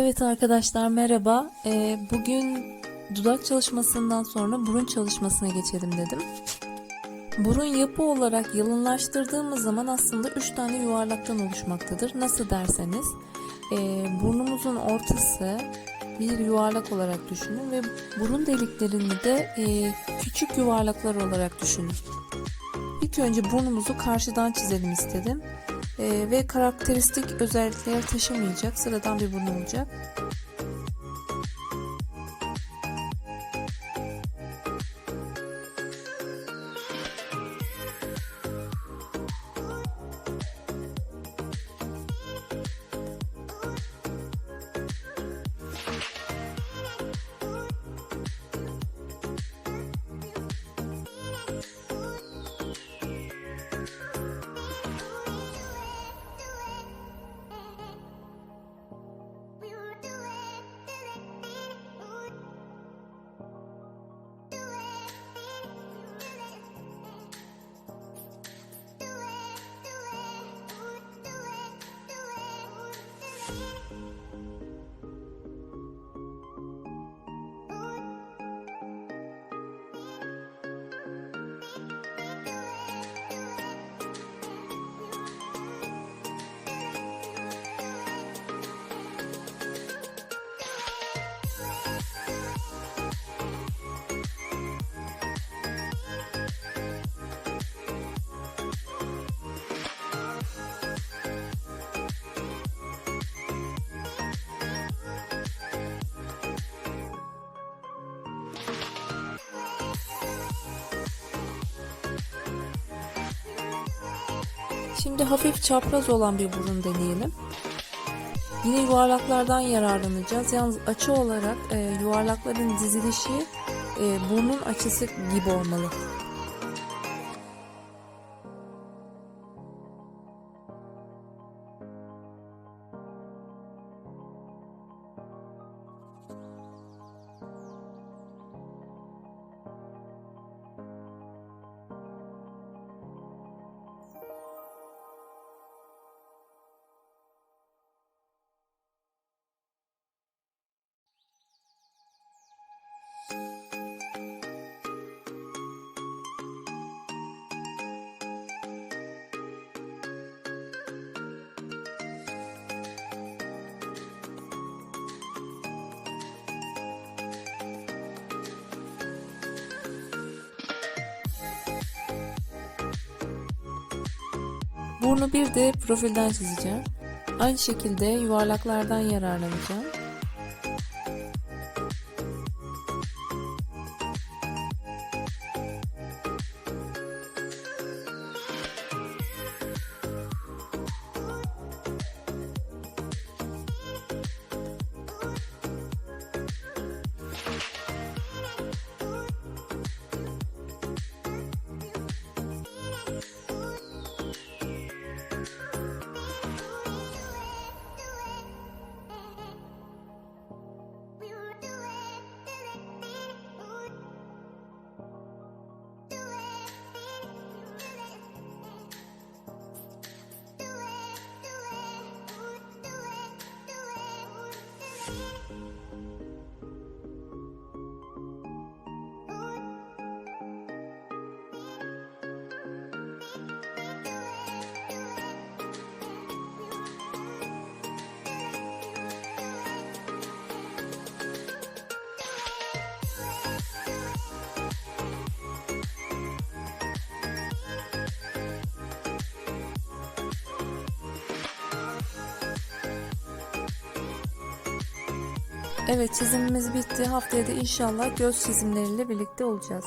Evet arkadaşlar merhaba. Ee, bugün dudak çalışmasından sonra burun çalışmasına geçelim dedim. Burun yapı olarak yalınlaştırdığımız zaman aslında 3 tane yuvarlaktan oluşmaktadır. Nasıl derseniz e, burnumuzun ortası bir yuvarlak olarak düşünün ve burun deliklerini de e, küçük yuvarlaklar olarak düşünün. İlk önce burnumuzu karşıdan çizelim istedim. Ee, ve karakteristik özellikleri taşımayacak sıradan bir burun olacak. Şimdi hafif çapraz olan bir burun deneyelim. Yine yuvarlaklardan yararlanacağız. Yalnız açı olarak e, yuvarlakların dizilişi e, burnun açısı gibi olmalı. Burnu bir de profilden çizeceğim. Aynı şekilde yuvarlaklardan yararlanacağım. Evet çizimimiz bitti. Haftaya da inşallah göz çizimleriyle birlikte olacağız.